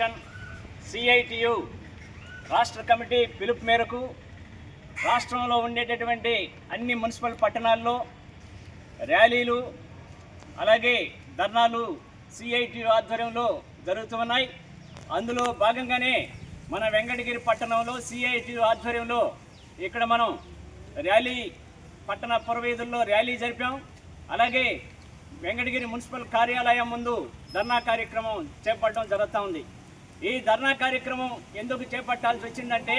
Section CITU రాష్ట్ర committee పిలుపు మేరకు రాష్ట్రంలో ఉండేటటువంటి అన్ని మున్సిపల్ పట్టణాల్లో ర్యాలీలు అలాగే ధర్నాలు సిఐటి ఆధ్వర్యంలో జరుగుతున్నాయి అందులో భాగంగానే మన వెంకటగిరి పట్టణంలో సిఐటి ఆధ్వర్యంలో ఇక్కడ మనం ర్యాలీ పట్టణ పురవీధుల్లో ర్యాలీ జరిపాం. అలాగే వెంకటగిరి మున్సిపల్ కార్యాలయం ముందు ధర్నా కార్యక్రమం చేపట్టడం జరుగుతూ ఉంది. ఈ ధర్నా కార్యక్రమం ఎందుకు చేపట్టాల్సి వచ్చిందంటే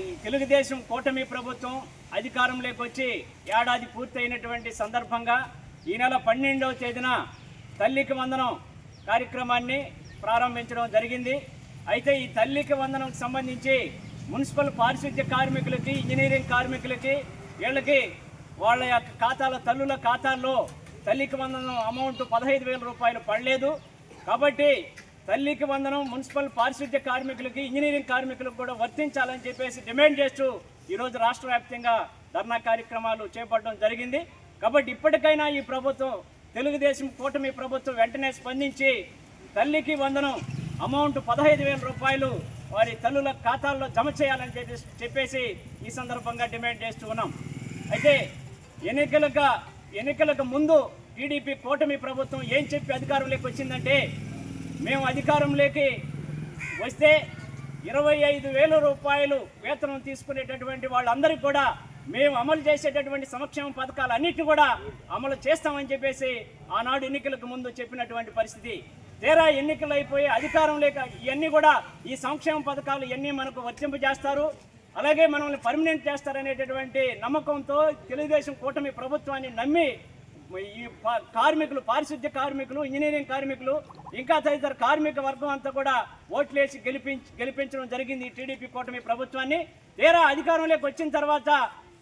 ఈ తెలుగుదేశం కూటమి ప్రభుత్వం అధికారంలోకి వచ్చి ఏడాది పూర్తయినటువంటి సందర్భంగా ఈ నెల పన్నెండవ తేదీన తల్లికి వందనం కార్యక్రమాన్ని ప్రారంభించడం జరిగింది. అయితే ఈ తల్లికి వందనంకి సంబంధించి మున్సిపల్ పారిశుద్ధ్య కార్మికులకి ఇంజనీరింగ్ కార్మికులకి వీళ్ళకి వాళ్ళ యొక్క ఖాతాల తల్లుల ఖాతాల్లో తల్లికి వందనం అమౌంట్ పదహైదు వేల రూపాయలు పడలేదు. కాబట్టి తల్లికి వందనం మున్సిపల్ పారిశుద్ధ్య కార్మికులకి ఇంజనీరింగ్ కార్మికులకు కూడా వర్తించాలని చెప్పేసి డిమాండ్ చేస్తూ ఈరోజు రాష్ట్ర వ్యాప్తంగా ధర్నా కార్యక్రమాలు చేపట్టడం జరిగింది. కాబట్టి ఇప్పటికైనా ఈ ప్రభుత్వం తెలుగుదేశం కూటమి ప్రభుత్వం వెంటనే స్పందించి తల్లికి వందనం అమౌంట్ పదహైదు వేల రూపాయలు వారి తల్లుల ఖాతాల్లో జమ చేయాలని చెప్పేసి చెప్పేసి ఈ సందర్భంగా డిమాండ్ చేస్తూ ఉన్నాం. అయితే ఎన్నికలుగా ఎన్నికలకు ముందు టీడీపీ కూటమి ప్రభుత్వం ఏం చెప్పి అధికారంలోకి వచ్చిందంటే మేము అధికారంలోకి వస్తే ఇరవై ఐదు వేల రూపాయలు వేతనం తీసుకునేటటువంటి వాళ్ళందరికీ కూడా మేము అమలు చేసేటటువంటి సంక్షేమ పథకాలు అన్నిటిని కూడా అమలు చేస్తామని చెప్పేసి ఆనాడు ఎన్నికలకు ముందు చెప్పినటువంటి పరిస్థితి. తీరా ఎన్నికలు అయిపోయి అధికారం లేక ఇవన్నీ కూడా ఈ సంక్షేమ పథకాలు ఇవన్నీ మనకు వర్తింపజేస్తారు. అలాగే మనల్ని పర్మనెంట్ చేస్తారనేటటువంటి నమ్మకంతో తెలుగుదేశం కూటమి ప్రభుత్వాన్ని నమ్మి ఈ కార్మికులు పారిశుద్ధ్య కార్మికులు ఇంజనీరింగ్ కార్మికులు ఇంకా తదితర కార్మిక వర్గం అంతా కూడా ఓట్లేసి గెలిపించి గెలిపించడం జరిగింది ఈ టీడీపీ కూటమి ప్రభుత్వాన్ని. తీరా అధికారంలోకి వచ్చిన తర్వాత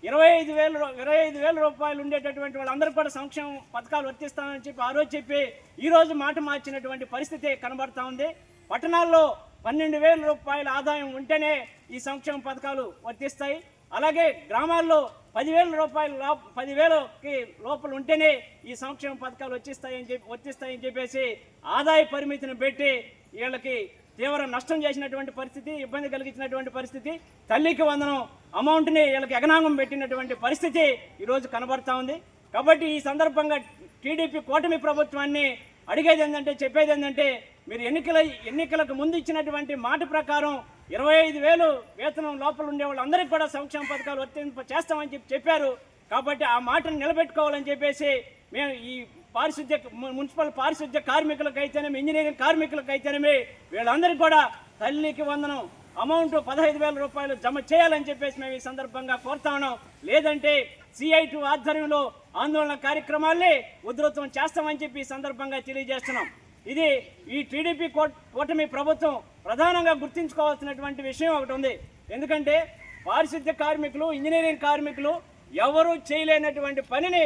ఇరవై ఐదు వేల ఇరవై ఐదు వేల రూపాయలు ఉండేటటువంటి వాళ్ళందరూ కూడా సంక్షేమ పథకాలు వర్తిస్తామని చెప్పి ఆ రోజు చెప్పి ఈ రోజు మాట మార్చినటువంటి పరిస్థితి కనబడతా ఉంది. పట్టణాల్లో పన్నెండు వేల రూపాయల ఆదాయం ఉంటేనే ఈ సంక్షేమ పథకాలు వర్తిస్తాయి. అలాగే గ్రామాల్లో పదివేల రూపాయలు లో పదివేలకి లోపల ఉంటేనే ఈ సంక్షేమ పథకాలు వచ్చిస్తాయని చెప్పి వర్తిస్తాయని చెప్పేసి ఆదాయ పరిమితిని పెట్టి వీళ్ళకి తీవ్ర నష్టం చేసినటువంటి పరిస్థితి ఇబ్బంది కలిగించినటువంటి పరిస్థితి తల్లికి వందనం అమౌంట్ని వీళ్ళకి ఎగనాంగం పెట్టినటువంటి పరిస్థితి ఈరోజు కనబడతా ఉంది. కాబట్టి ఈ సందర్భంగా టీడీపీ కూటమి ప్రభుత్వాన్ని అడిగేది ఏంటంటే చెప్పేది ఏంటంటే మీరు ఎన్నికల ఎన్నికలకు ముందు ఇచ్చినటువంటి మాట ప్రకారం ఇరవై ఐదు వేలు వేతనం లోపల ఉండే వాళ్ళందరికీ కూడా సంక్షేమ పథకాలు వర్తింప చేస్తామని చెప్పి చెప్పారు. కాబట్టి ఆ మాటను నిలబెట్టుకోవాలని చెప్పేసి మేము ఈ పారిశుద్ధ్య మున్సిపల్ పారిశుద్ధ్య కార్మికులకైతేనేమి ఇంజనీరింగ్ కార్మికులకైతేనేమి వీళ్ళందరికీ కూడా తల్లికి వందనం అమౌంట్ పదహైదు వేల రూపాయలు జమ చేయాలని చెప్పేసి మేము ఈ సందర్భంగా కోరుతా ఉన్నాం. లేదంటే సిఐటి ఆధ్వర్యంలో ఆందోళన కార్యక్రమాల్ని ఉధృతం చేస్తామని చెప్పి ఈ సందర్భంగా తెలియజేస్తున్నాం. ఇది ఈ టీడీపీ కూటమి ప్రభుత్వం ప్రధానంగా గుర్తించుకోవాల్సినటువంటి విషయం ఒకటి ఉంది. ఎందుకంటే పారిశుద్ధ్య కార్మికులు ఇంజనీరింగ్ కార్మికులు ఎవరు చేయలేనటువంటి పనిని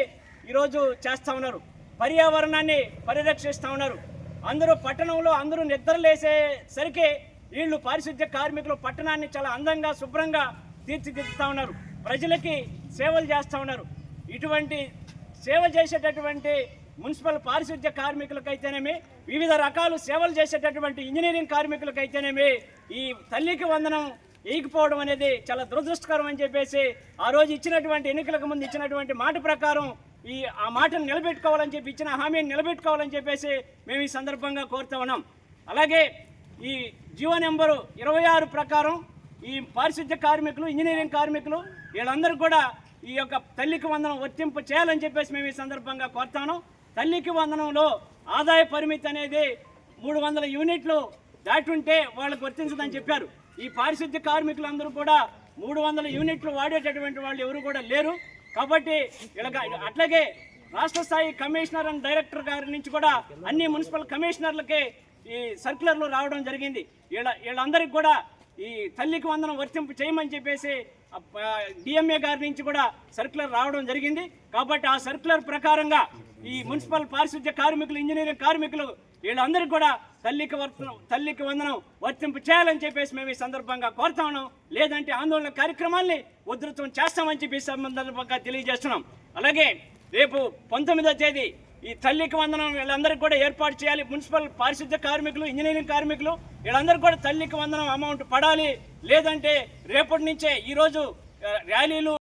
ఈరోజు చేస్తూ ఉన్నారు. పర్యావరణాన్ని పరిరక్షిస్తూ ఉన్నారు. అందరూ పట్టణంలో అందరూ నిద్రలేసేసరికి వీళ్ళు పారిశుద్ధ్య కార్మికులు పట్టణాన్ని చాలా అందంగా శుభ్రంగా తీర్చిదిద్దుతూ ఉన్నారు. ప్రజలకి సేవలు చేస్తూ ఉన్నారు. ఇటువంటి సేవ చేసేటటువంటి మున్సిపల్ పారిశుద్ధ్య కార్మికులకైతేనేమి వివిధ రకాలు సేవలు చేసేటటువంటి ఇంజనీరింగ్ కార్మికులకైతేనేమి ఈ తల్లికి వందనం వేయకపోవడం అనేది చాలా దురదృష్టకరం అని చెప్పేసి ఆ రోజు ఇచ్చినటువంటి ఎన్నికలకు ముందు ఇచ్చినటువంటి మాట ప్రకారం ఈ ఆ మాటను నిలబెట్టుకోవాలని చెప్పి ఇచ్చిన హామీని నిలబెట్టుకోవాలని చెప్పేసి మేము ఈ సందర్భంగా కోరుతా ఉన్నాం. అలాగే ఈ జీవో నెంబరు ఇరవై ఆరు ప్రకారం ఈ పారిశుద్ధ్య కార్మికులు ఇంజనీరింగ్ కార్మికులు వీళ్ళందరూ కూడా ఈ యొక్క తల్లికి వందనం వర్తింపు చేయాలని చెప్పేసి మేము ఈ సందర్భంగా కోరుతాను తల్లికి వందనంలో ఆదాయ పరిమితి అనేది మూడు వందల యూనిట్లు దాటుంటే ఉంటే వాళ్ళకు వర్తించదని చెప్పారు. ఈ పారిశుద్ధ్య కార్మికులందరూ కూడా మూడు వందల యూనిట్లు వాడేటటువంటి వాళ్ళు ఎవరు కూడా లేరు. కాబట్టి అట్లాగే రాష్ట్ర స్థాయి కమిషనర్ అండ్ డైరెక్టర్ గారి నుంచి కూడా అన్ని మున్సిపల్ కమిషనర్లకి ఈ సర్క్యులర్లు రావడం జరిగింది. వీళ్ళ వీళ్ళందరికీ కూడా ఈ తల్లికి వందనం వర్తింపు చేయమని చెప్పేసి డిఎంఏ గారి నుంచి కూడా సర్క్యులర్ రావడం జరిగింది. కాబట్టి ఆ సర్క్యులర్ ప్రకారంగా ఈ మున్సిపల్ పారిశుద్ధ్య కార్మికులు ఇంజనీరింగ్ కార్మికులు వీళ్ళందరికీ కూడా తల్లికి వర్తనం తల్లికి వందనం వర్తింపు చేయాలని చెప్పేసి మేము ఈ సందర్భంగా కోరుతా ఉన్నాం. లేదంటే ఆందోళన కార్యక్రమాల్ని ఉధృతం చేస్తామని చెప్పి సందర్భంగా తెలియజేస్తున్నాం. అలాగే రేపు పంతొమ్మిదో తేదీ ఈ తల్లికి వందనం వీళ్ళందరికీ కూడా ఏర్పాటు చేయాలి. మున్సిపల్ పారిశుద్ధ్య కార్మికులు ఇంజనీరింగ్ కార్మికులు వీళ్ళందరూ కూడా తల్లికి వందనం అమౌంట్ పడాలి. లేదంటే రేపటి నుంచే ఈరోజు ర్యాలీలు